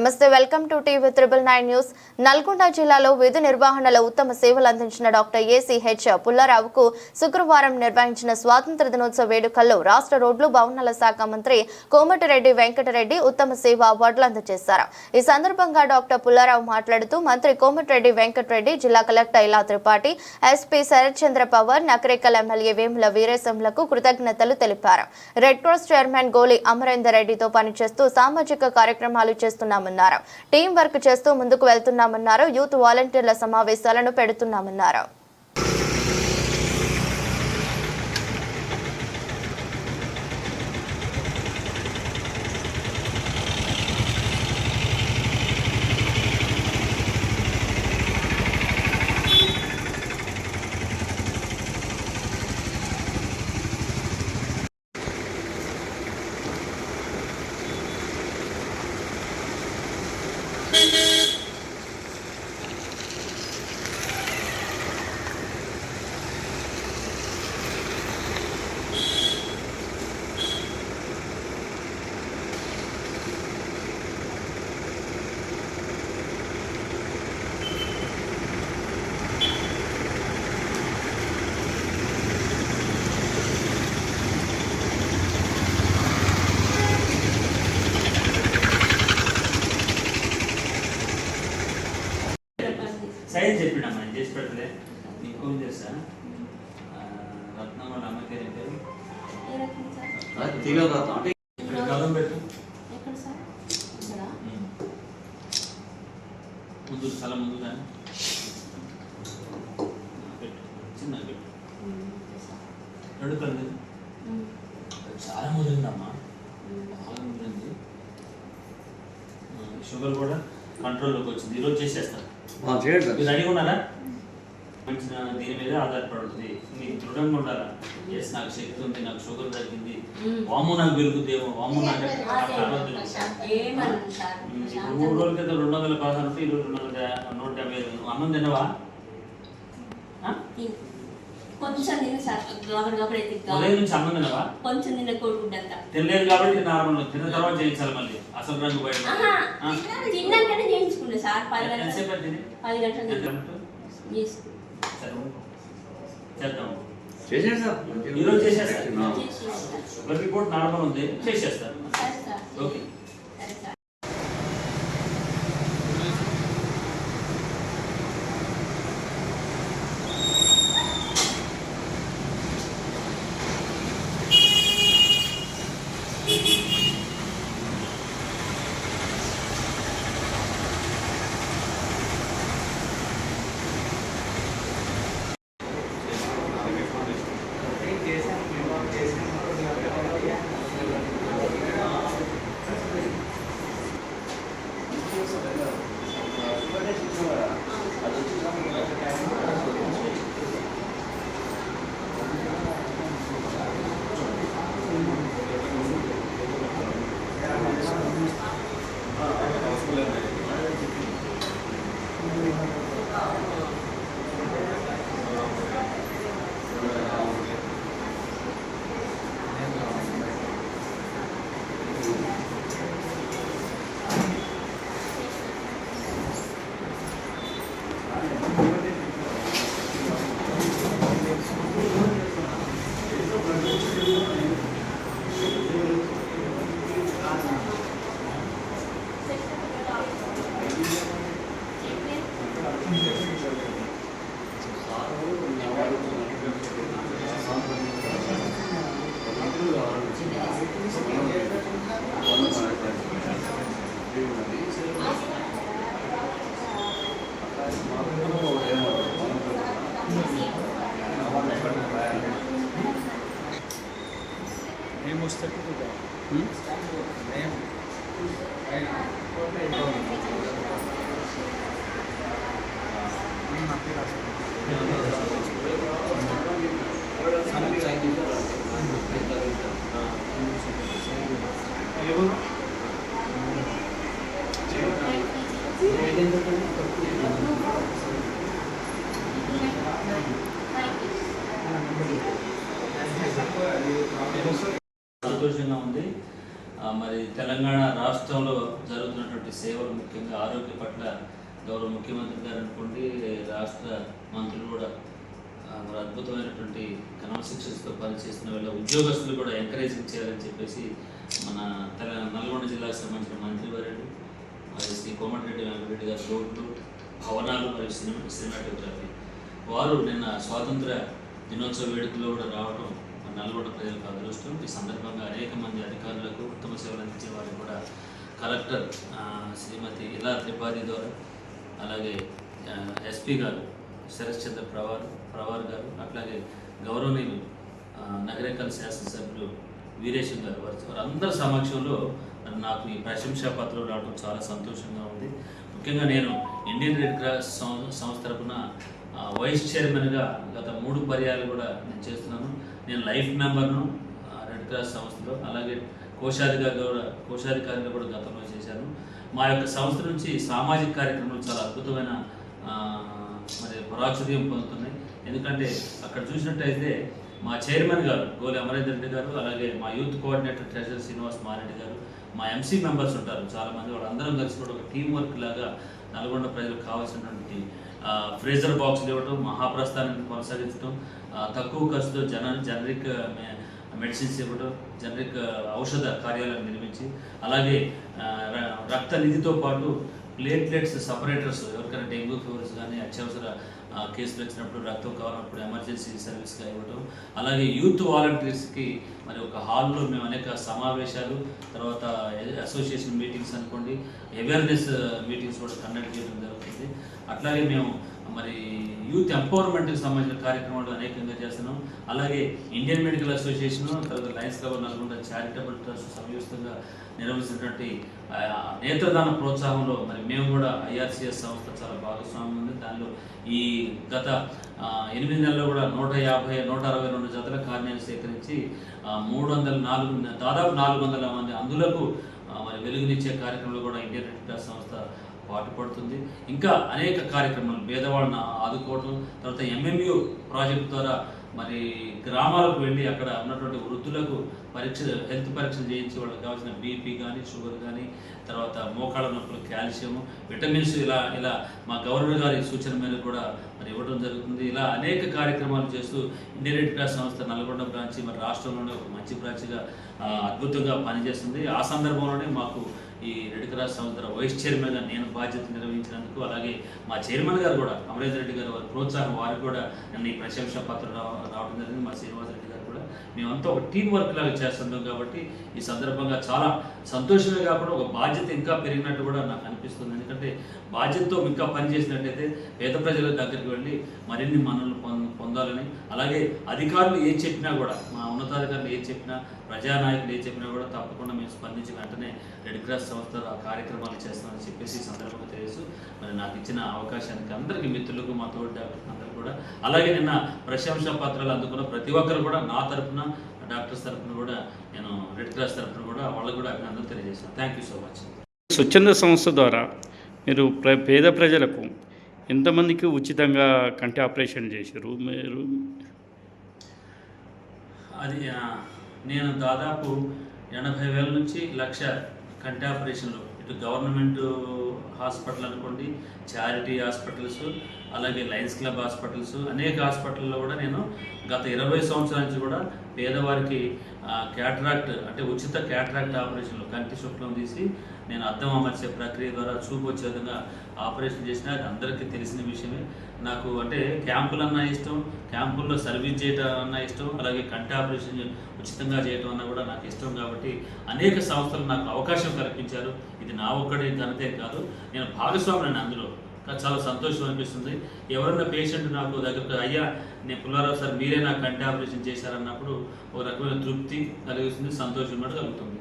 నమస్తే welcome to TV triple nine news. Nalgonda జిల్లాలో విధి నిర్వహణలో ఉత్తమ సేవలు అందించిన డాక్టర్ ఏసీహెచ్ పుల్లారావుకు శుక్రవారం నిర్వహించిన స్వాతంత్ర దినోత్సవ వేడుకల్లో రాష్ట్ర రోడ్లు భవనాల శాఖ మంత్రి కోమటిరెడ్డి వెంకటరెడ్డి ఉత్తమ సేవ అవార్డులు అందజేశారు. ఈ సందర్భంగా డాక్టర్ పుల్లారావు మాట్లాడుతూ మంత్రి కోమటిరెడ్డి వెంకటరెడ్డి జిల్లా collector Ila Tripathi SP Sharatchandra Pawar Nakrekal MLA Vemula వీరేశంలకు కృతజ్ఞతలు తెలిపారు. రెడ్ క్రాస్ చైర్మన్ గోలి అమరేందర్ రెడ్డితో పనిచేస్తూ సామాజిక కార్యక్రమాలు చేస్తున్నామన్నారు. టీం వర్క్ చేస్తూ ముందుకు వెళ్తున్నామన్నారు. యూత్ వాలంటీర్ల సమావేశాలను పెడుతున్నామన్నారు. సైజ్ చెప్పినమ్మా నేను చేసి పెట్టలే నీకు ఫోన్ చేస్తా. రత్నం వాళ్ళ అమ్మకి ఏం పేరు? అంటే ఇక్కడ కలం పెట్టు. ముందు స్థలం ముందు దాన్ని. పెట్టు. చిన్న పెట్టు. రెండు కళ్ళు చాలా ముదిరిందమ్మా. చాలా ముదిరింది. షుగర్ కూడా కంట్రోల్లోకి వచ్చింది. ఈరోజు చేసేస్తాను చేయండి సార్. మీరు రెడీగా ఉన్నారా మంచి దీని మీద ఆధారపడి ఉంటుంది మీరు దృఢంగా ఉండాలా? ఎస్ నాకు శక్తి ఉంది నాకు షుగర్ తగ్గింది. వాము నాకు పెరుగుద్దేమో వాము నాకు మూడు రోజుల క్రితం రెండు వందల పదహారు ఉంటే ఈరోజు రెండు వందల నూట డెబ్బై ఐదు అన్నం తినవా ఆ? కొంచెం తినలేదు కాబట్టి నార్మల్ తిన్న తర్వాత చేయించాలి మళ్ళీ. అసలు రంగు బయట. చేయించుకున్నా సార్ పది గంటలు? పది గంటలు చేద్దాం. సార్. ఈరోజు చేసేస్తా. ఆ. చేసి సార్. షుగర్ రిపోర్ట్ నార్మల్ ఉంది. చేసేస్తాను ఓకే. సంతోషంగా ఉంది మరి తెలంగాణ రాష్ట్రంలో జరుగుతున్నటువంటి సేవలు ముఖ్యంగా ఆరోగ్య పట్ల గౌరవ ముఖ్యమంత్రి గారు అనుకోండి రాష్ట్ర మంత్రులు కూడా మరి అద్భుతమైనటువంటి క్రమశిక్షణతో పనిచేసిన వీళ్ళ ఉద్యోగస్తులు కూడా ఎంకరేజింగ్ చేయాలని చెప్పేసి మన తెల నల్గొండ జిల్లాకు సంబంధించిన మంత్రివర్యుడు మరి శ్రీ కోమటిరెడ్డి వెంకటరెడ్డి గారు రోడ్లు భవనాలు మరియు సినిమా సినిమాటోగ్రఫీ. వారు నిన్న స్వాతంత్ర దినోత్సవ వేడుకలో కూడా రావడం నల్గొండ ప్రజలకు అదృష్టం ఈ సందర్భంగా అనేక మంది అధికారులకు ఉత్తమ సేవలు అందించే వారికి కూడా కలెక్టర్ శ్రీమతి ఇలా త్రిపాఠి ద్వారా అలాగే ఎస్పీ గారు శరత్ చంద్ర ప్రవార్ ప్రవార్ గారు అట్లాగే గౌరవనీయులు ఆ, నగరేకల్ శాసనసభ్యులు వీరేశం గారు వారి వారందరి సమక్షంలో నాకు ఈ ప్రశంసా పత్రం రావడం చాలా సంతోషంగా ఉంది. ముఖ్యంగా నేను ఇండియన్ రెడ్ క్రాస్ సం- సంస్థ తరపున వైస్ చైర్మన్గా గత మూడు పర్యాలు కూడా నేను చేస్తున్నాను. నేను లైఫ్ మెంబర్ను రెడ్ క్రాస్ సంస్థలో అలాగే కోశాధికారి కూడా కోశాధికారిగా కూడా గతంలో చేశాను. మా యొక్క సంస్థ నుంచి సామాజిక కార్యక్రమాలు చాలా అద్భుతమైన మరి ప్రాచుర్యం పొందుతున్నాయి. ఎందుకంటే అక్కడ చూసినట్టయితే మా చైర్మన్ గారు గోలి అమరేందర్ రెడ్డి గారు అలాగే మా youth coordinator treasurer Srinivas Mareddy గారు మా ఎంసీ మెంబర్స్ ఉంటారు. చాలామంది వాళ్ళందరం కలిసి కూడా ఒక టీం వర్క్ లాగా నల్గొండ ప్రజలకు కావాల్సినటువంటి ఫ్రేజర్ బాక్స్ ఇవ్వటం మహాప్రస్థానాన్ని కొనసాగించడం తక్కువ ఖర్చుతో జన జనరిక్ మె- మెడిసిన్స్ ఇవ్వడం జనరిక్ ఔషధ కార్యాలయం నిర్మించి అలాగే ఆ, ర- రక్త నిధితో పాటు ప్లేట్లెట్స్ సపరేటర్స్ ఎవరికైనా డెంగ్యూ ఫీవర్స్ కానీ అత్యవసర కేసులు వచ్చినప్పుడు రక్తం కావాలన్నప్పుడు ఎమర్జెన్సీ సర్వీస్గా ఇవ్వడం అలాగే యూత్ వాలంటీర్స్కి మరి ఒక హాల్లో మేము అనేక సమావేశాలు తర్వాత అసోసియేషన్ మీటింగ్స్ అనుకోండి అవేర్నెస్ మీటింగ్స్ uh, కూడా కండక్ట్ చేయడం జరుగుతుంది. అట్లాగే మేము మరి యూత్ ఎంపవర్మెంట్కి సంబంధించిన కార్యక్రమాలు అనేకంగా చేస్తున్నాం. అలాగే ఇండియన్ మెడికల్ అసోసియేషన్ తర్వాత lions club Nalgonda charitable trust సంయుక్తంగా నిర్వహిస్తున్నటువంటి నేత్రదాన ప్రోత్సాహంలో మరి మేము కూడా ఐఆర్సిఎస్ సంస్థ చాలా భాగస్వామ్యం ఉంది. దానిలో ఈ గత ఎనిమిది నెలల్లో కూడా నూట యాభై నూట అరవై రెండు జతల కార్యాలు సేకరించి మూడు వందల నాలుగు దాదాపు నాలుగు వందల మంది అందులకు మరి వెలుగునిచ్చే కార్యక్రమంలో కూడా ఇండియన్ రెడ్ క్రాస్ సంస్థ పాటుపడుతుంది. ఇంకా అనేక కార్యక్రమాలు పేదవాళ్ళను ఆదుకోవటం తర్వాత ఎంఎంయు ప్రాజెక్ట్ ద్వారా మరి గ్రామాలకు వెళ్ళి అక్కడ ఉన్నటువంటి వృద్ధులకు పరీక్ష హెల్త్ పరీక్షలు చేయించి వాళ్ళకి కావాల్సిన బీపీ కానీ షుగర్ కానీ తర్వాత మోకాళ్ళ నొప్పులు కాల్షియం విటమిన్స్ ఇలా ఇలా మా గవర్నర్ గారి సూచన మీద కూడా మరి ఇవ్వడం జరుగుతుంది. ఇలా అనేక కార్యక్రమాలు చేస్తూ ఇండియన్ రెడ్ క్రాస్ సంస్థ నల్గొండ బ్రాంచ్ మరి రాష్ట్రంలోనే ఒక మంచి బ్రాంచ్గా అద్భుతంగా పనిచేస్తుంది. ఆ సందర్భంలోనే మాకు ఈ రెడ్ క్రాస్ సంస్థ వైస్ చైర్మన్గా నేను బాధ్యత నిర్వహించినందుకు అలాగే మా చైర్మన్ గారు కూడా అమరేంద్ర రెడ్డి గారు ప్రోత్సాహం వారికి కూడా నన్ను ఈ ప్రశంసా పత్రం రావడం జరిగింది. మా శ్రీనివాస్ రెడ్డి గారు మేమంతా ఒక టీం వర్క్ లాగా చేస్తున్నాం కాబట్టి ఈ సందర్భంగా చాలా సంతోషమే కాకుండా ఒక బాధ్యత ఇంకా పెరిగినట్టు కూడా నాకు అనిపిస్తుంది. ఎందుకంటే బాధ్యతతో ఇంకా పని చేసినట్టయితే పేద ప్రజల దగ్గరికి వెళ్ళి మరిన్ని మనల్ని పొందాలని అలాగే అధికారులు ఏం చెప్పినా కూడా మా ఉన్నతాధికారులు ఏం చెప్పినా ప్రజానాయకులు ఏం చెప్పినా కూడా తప్పకుండా మేము స్పందించి వెంటనే రెడ్ క్రాస్ సంస్థ కార్యక్రమాలు చేస్తామని చెప్పేసి సందర్భంగా తెలుసు మరి నాకు ఇచ్చిన అవకాశానికి అందరికీ మిత్రులకు మా తోటి డాక్టర్ అందరికీ కూడా. అలాగే నిన్న ప్రశంసా పత్రాలు అందుకున్న ప్రతి ఒక్కరు కూడా నా తరపున డాక్టర్స్ తరపున కూడా నేను రెడ్ క్రాస్ తరపున కూడా వాళ్ళకు కూడా అభినందనలు తెలియజేస్తాను థ్యాంక్ యూ సో మచ్ స్వచ్ఛంద సంస్థ ద్వారా మీరు ప్ర పేద ప్రజలకు ఎంతమందికి ఉచితంగా కంటి ఆపరేషన్ చేశారు? మీరు అది నేను దాదాపు ఎనభై వేల నుంచి లక్ష కంటి ఆపరేషన్లు ఇటు గవర్నమెంట్ హాస్పిటల్ అనుకోండి చారిటీ హాస్పిటల్స్ అలాగే లయన్స్ క్లబ్ హాస్పిటల్స్ అనేక హాస్పిటల్లో కూడా నేను గత ఇరవై సంవత్సరాల నుంచి కూడా పేదవారికి క్యాట్రాక్ట్ అంటే ఉచిత క్యాట్రాక్ట్ ఆపరేషన్లు కంటి శుక్లం తీసి నేను అర్థం అమర్చే ప్రక్రియ ద్వారా చూపు వచ్చే విధంగా ఆపరేషన్ చేసిన అది అందరికీ తెలిసిన విషయమే. నాకు అంటే క్యాంపులన్నా ఇష్టం క్యాంపుల్లో సర్వీస్ చేయడం అన్నా ఇష్టం అలాగే కంటి ఆపరేషన్ ఉచితంగా చేయడం అన్నా కూడా నాకు ఇష్టం కాబట్టి అనేక సంస్థలు నాకు అవకాశం కల్పించారు. ఇది నా ఒక్కడే ఘనతే కాదు నేను భాగస్వామిని అందులో. చాలా సంతోషం అనిపిస్తుంది. ఎవరన్నా పేషెంట్ నాకు దగ్గర అయ్యా నేను పుల్లారావు సార్ మీరే నాకు కంటి ఆపరేషన్ చేశారన్నప్పుడు ఒక రకమైన తృప్తి కలిగిస్తుంది సంతోషం కూడా కలుగుతుంది.